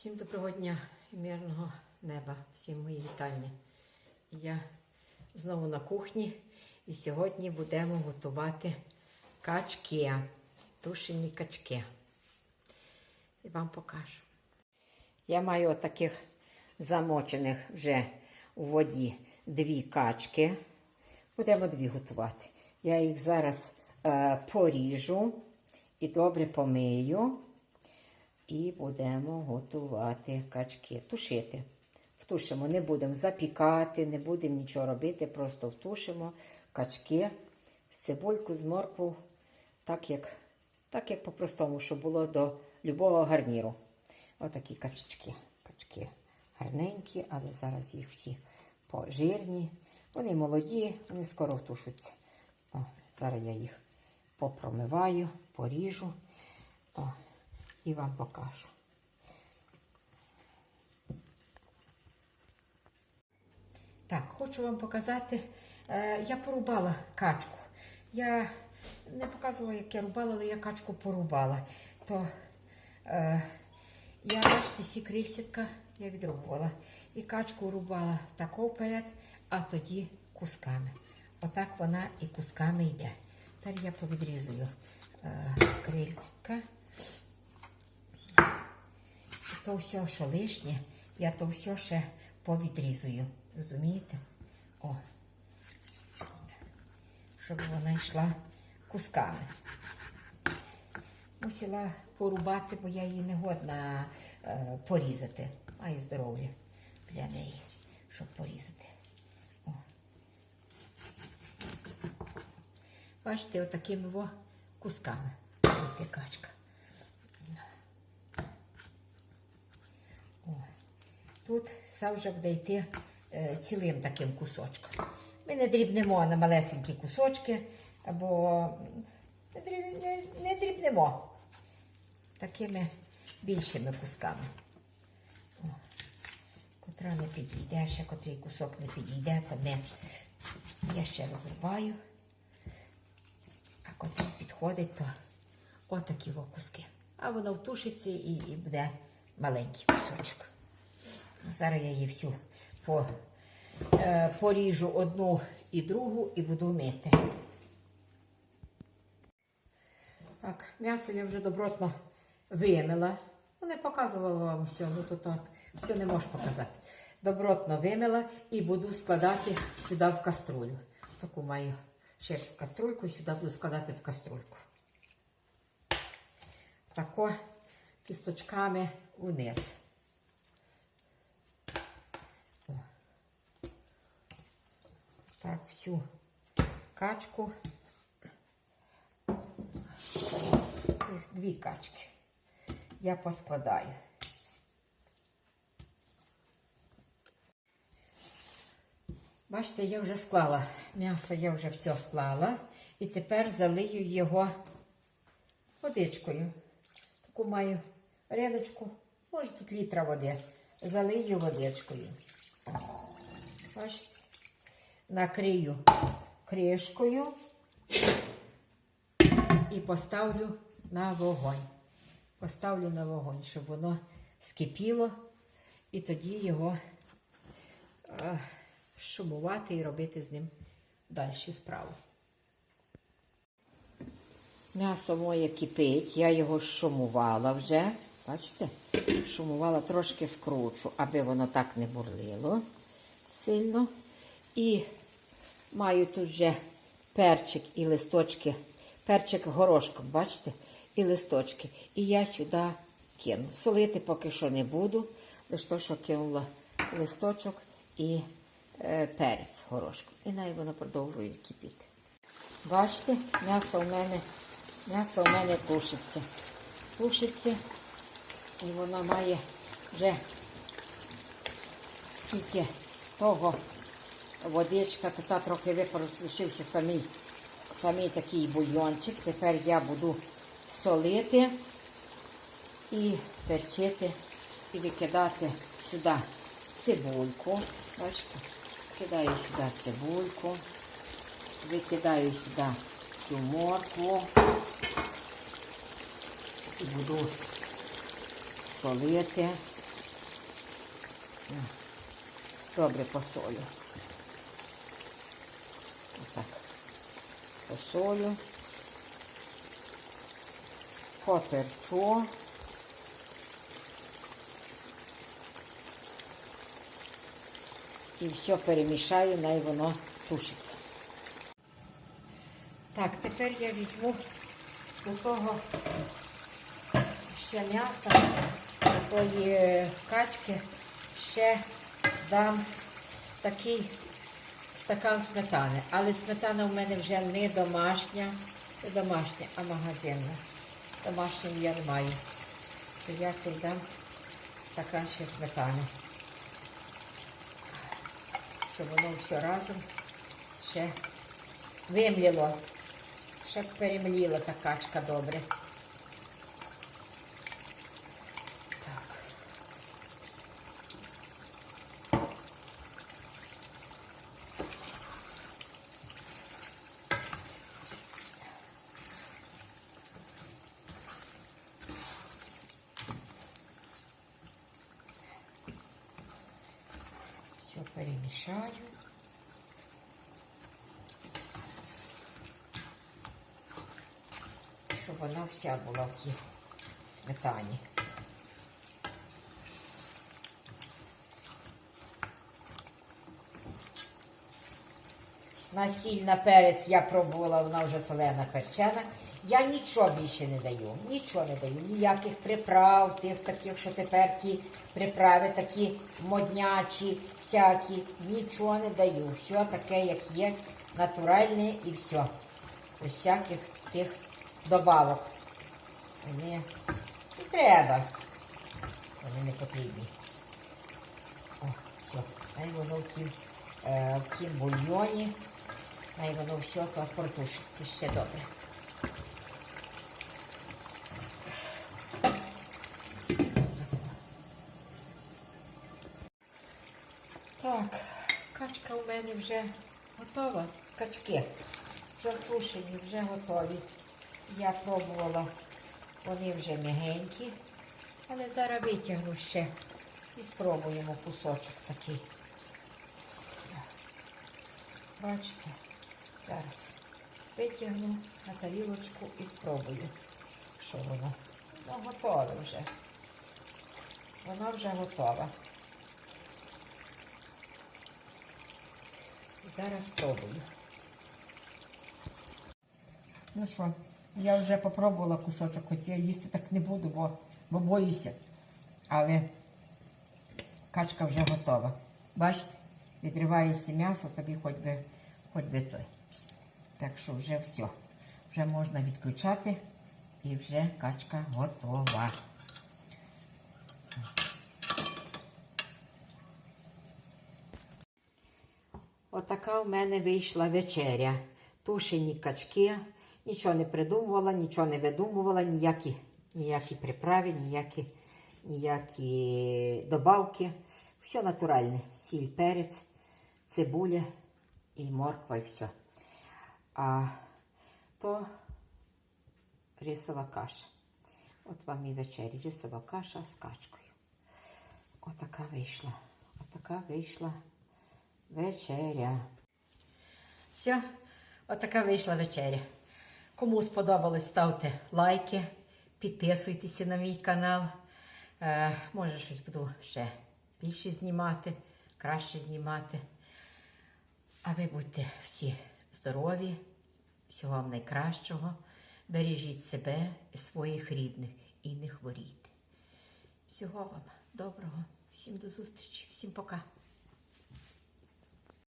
Всім доброго дня і мирного неба, всім мої вітання. Я знову на кухні і сьогодні будемо готувати качки, тушені качки. І вам покажу. Я маю таких замочених вже у воді дві качки. Будемо дві готувати. Я їх зараз е, поріжу і добре помию. І будемо готувати качки. Тушити. Втушимо, не будемо запікати, не будемо нічого робити, просто втушимо качки з цибулькою, з моркву, так як, так як по-простому, щоб було до любого гарніру. Отакі качечки. Качки гарненькі, але зараз їх всі пожирні. Вони молоді, вони скоро втушуться. О, зараз я їх попромиваю, поріжу. О, і вам покажу. Так, хочу вам показати. Е, я порубала качку. Я не показувала, як я рубала, але я качку порубала. То е, я, бачите, сі крильцятка я. І качку рубала тако вперед, а тоді кусками. Отак вона і кусками йде. Тепер я повідрізую е. То все, що лишнє, я то все ще повідрізую. Розумієте? О. Щоб вона йшла кусками. Мусила порубати, бо я її не годна е, порізати. Маю здоров'я для неї, щоб порізати. О. Бачите, отакими кусками. Ось качка. Тут все вже буде йти е, цілим таким кусочком. Ми не дрібнемо на малесенькі кусочки, або не, не, не дрібнемо такими більшими кусками. О, котра не підійде, ще котрий кусок не підійде, то ми я ще розрубаю. А котрий підходить, то отакі куски. А воно втушиться і, і буде маленький кусочок. Зараз я її всю по, е, поріжу одну і другу і буду мити. Так, м'ясо я вже добротно вимила. Не показувала вам все, ну то так, все не можу показати. Добротно вимила і буду складати сюди в каструлю. Таку маю ширшу каструльку, і сюди буду складати в каструльку. Тако кісточками вниз. Так, всю качку. Дві качки. Я поскладаю. Бачите, я вже склала. М'ясо я вже все склала. І тепер залию його водичкою. Таку маю риночку, може тут літра води. Залию водичкою. Бачите? Накрию кришкою і поставлю на вогонь. Поставлю на вогонь, щоб воно скипіло, і тоді його е, шумувати і робити з ним далі справу. М'ясо моє кипить, я його шумувала вже. Бачите? Шумувала трошки скручу, аби воно так не бурлило сильно. І маю тут вже перчик і листочки. Перчик горошком, бачите? І листочки. І я сюди кину. Солити поки що не буду. Лише то, що кинула листочок і е, перець горошком. І навіть воно продовжує кипіти. Бачите, м'ясо у мене, м'ясо у мене тушиться. Тушиться. І воно має вже скільки того водичка, та трохи випару, лишився самий, самий такий бульйончик. Тепер я буду солити і перчити, і викидати сюди цибульку. Бачите, кидаю сюди цибульку, викидаю сюди цю моркву і буду солити. Добре посолю. Отак. Посолю. Поперчу. І все перемішаю, най воно тушиться. Так, тепер я візьму до того ще м'яса, до тої качки, ще дам такий стакан сметани. Але сметана у мене вже не домашня, не домашня, а магазинна. Домашню я не маю. То я собі стакан ще сметани. Щоб воно все разом ще вимліло. Щоб перемліла та качка добре. Перемішаю. Щоб вона вся була в тій сметані. На перець я пробувала, вона вже солена перчена. Я нічого більше не даю, нічого не даю, ніяких приправ, тих таких, що тепер ті приправи такі моднячі, всякі, нічого не даю. Все таке, як є, натуральне і все. Без всяких тих добавок. Вони не треба. Вони не потрібні. О, все. Хай воно в тім, е, в тім бульйоні. Хай воно все то протушиться ще добре. Так, качка у мене вже готова. Качки вже втушені, вже готові. Я пробувала, вони вже м'ягенькі, але зараз витягну ще і спробуємо кусочок такий. Бачите, зараз витягну на тарілочку і спробую, що воно. Ну, готове вже. Вона вже готова. Зараз спробую. Ну що, я вже попробувала кусочок, хоч я їсти так не буду, бо, бо боюся. Але качка вже готова. Бачите, відривається м'ясо, тобі хоч би, хоч би той. Так що вже все. Вже можна відключати і вже качка готова. Отака в мене вийшла вечеря. Тушені качки. Нічого не придумувала, нічого не видумувала, ніякі, ніякі приправи, ніякі, ніякі добавки. Все натуральне. Сіль, перець, цибуля і морква і все. А то рисова каша. От вам і вечері. Рисова каша з качкою. Отака вийшла. Отака вийшла вечеря. Все, отака вийшла вечеря. Кому сподобалось, ставте лайки, підписуйтеся на мій канал. Е, може, щось буду ще більше знімати, краще знімати. А ви будьте всі здорові, всього вам найкращого. Бережіть себе і своїх рідних і не хворійте. Всього вам доброго, всім до зустрічі, всім пока.